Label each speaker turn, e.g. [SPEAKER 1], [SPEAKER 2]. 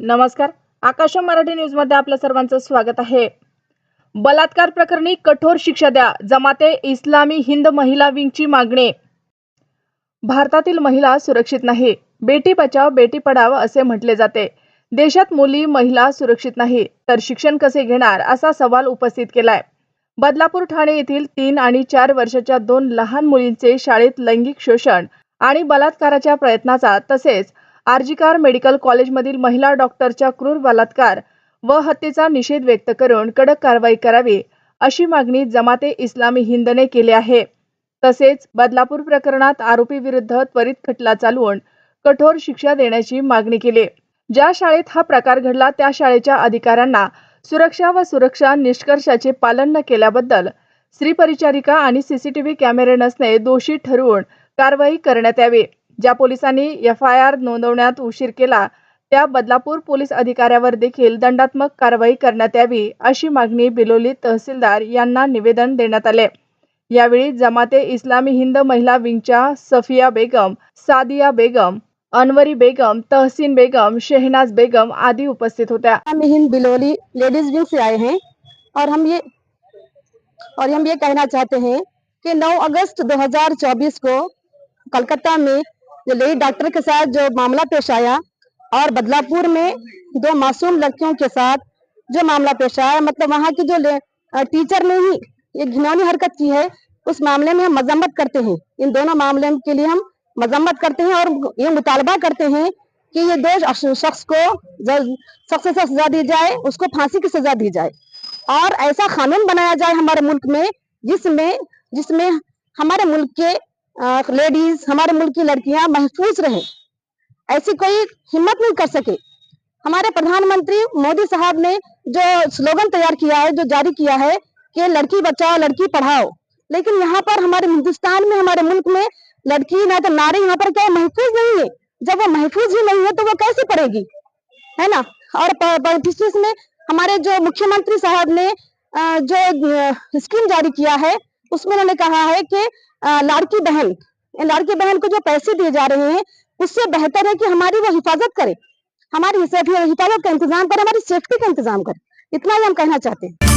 [SPEAKER 1] नमस्कार. आकाश मराठी न्यूजमध्ये आपल्या सर्वांचं स्वागत आहे. बलात्कार प्रकरणी कठोर शिक्षा द्या. जमाते इस्लामी हिंद महिला विंगची मागणी. भारतातील महिला सुरक्षित नाही. बेटी बचाव बेटी पढाव असे म्हटले जाते. देशात मुली महिला सुरक्षित नाही. तर शिक्षण कसे घेणार असा सवाल उपस्थित केलाय. बदलापूर ठाणे येथील तीन आणि चार वर्षाच्या दोन लहान मुलींचे शाळेत लैंगिक शोषण आणि बलात्काराच्या प्रयत्नाचा तसेच आर्जिकार मेडिकल कॉलेजमधील महिला डॉक्टरच्या क्रूर बलात्कार व हत्येचा निषेध व्यक्त करून कडक कारवाई करावी अशी मागणी जमाते इस्लामी हिंदने केली आहे. तसेच बदलापूर प्रकरणात आरोपी विरुद्ध त्वरित खटला चालवून कठोर शिक्षा देण्याची मागणी केली. ज्या शाळेत हा प्रकार घडला त्या शाळेच्या अधिकाऱ्यांना सुरक्षा व सुरक्षा निष्कर्षाचे पालन न केल्याबद्दल स्त्री परिचारिका आणि सीसीटीव्ही कॅमेरे नसणे दोषी ठरवून कारवाई करण्यात यावी. ज्या पोलिसांनी एफ आय आर नोंदवण्यात उशीर केला त्या बदलापूर पोलीस अधिकाऱ्यावर देखील दंडात्मक कारवाई करण्यात यावी अशी मागणी बिलोली तहसीलदार यांना निवेदन देण्यात आले. यावेळी जमाते इस्लामी हिंद महिला विंगच्या सफिया बेगम सादिया बेगम अनवरी बेगम तहसीन बेगम शहनाज बेगम आदि उपस्थित होत्या.
[SPEAKER 2] हम हिंद बिलोली लेडीज विंग से आए हैं और हम ये और हम ये कहना चाहते हैं कि 9 अगस्त 2024 को कलकत्ता में जो लेडी डॉक्टर के साथ जो मामला पेश आया और बदलापुर में दो मासूम लड़कियों के साथ जो मामला पेश आया मतलब वहाँ की जो टीचर ने ही ये घिनौनी हरकत की है, उस मामले में हम मजम्मत करते हैं। इन दोनों मामले के लिए हम मजम्मत करते हैं और ये मुतालबा करते हैं कि ये दो शख्स- को सख्त से सख्त सजा दी जाए, उसको फांसी की सजा दी जाए। और ऐसा कानून बनाया जाए हमारे मुल्क में, जिसमें जिसमें हमारे मुल्क के लेडीज़ हमारे मुल्क की लड़कियाँ महफूज रहे। ऐसी कोई हिम्मत नहीं कर सके। हमारे प्रधानमंत्री मोदी साहब ने जो स्लोगन तैयार किया है, जो जारी किया है कि लड़की बचाओ, लड़की पढ़ाओ, लेकिन यहाँ पर हमारे हिंदुस्तान में, हमारे मुल्क में लड़की ना तो नारी यहाँ पर क्या महफूज नहीं है? जब वो महफूज ही नहीं है तो वो कैसे पढ़ेगी? है ना? और इसमें हमारे जो मुख्यमंत्री साहब ने जो स्कीम जारी किया है उसमें उन्होंने कहा है कि लड़की बहन लाड़की बहन को जो पैसे दिए जा रहे हैं, उससे बेहतर है कि हमारी वो हिफाजत करे। हमारी हिफाजत का इंतज़ाम करे, हमारी सेफ्टी का इंतज़ाम करे। इतना ही हम कहना चाहते हैं।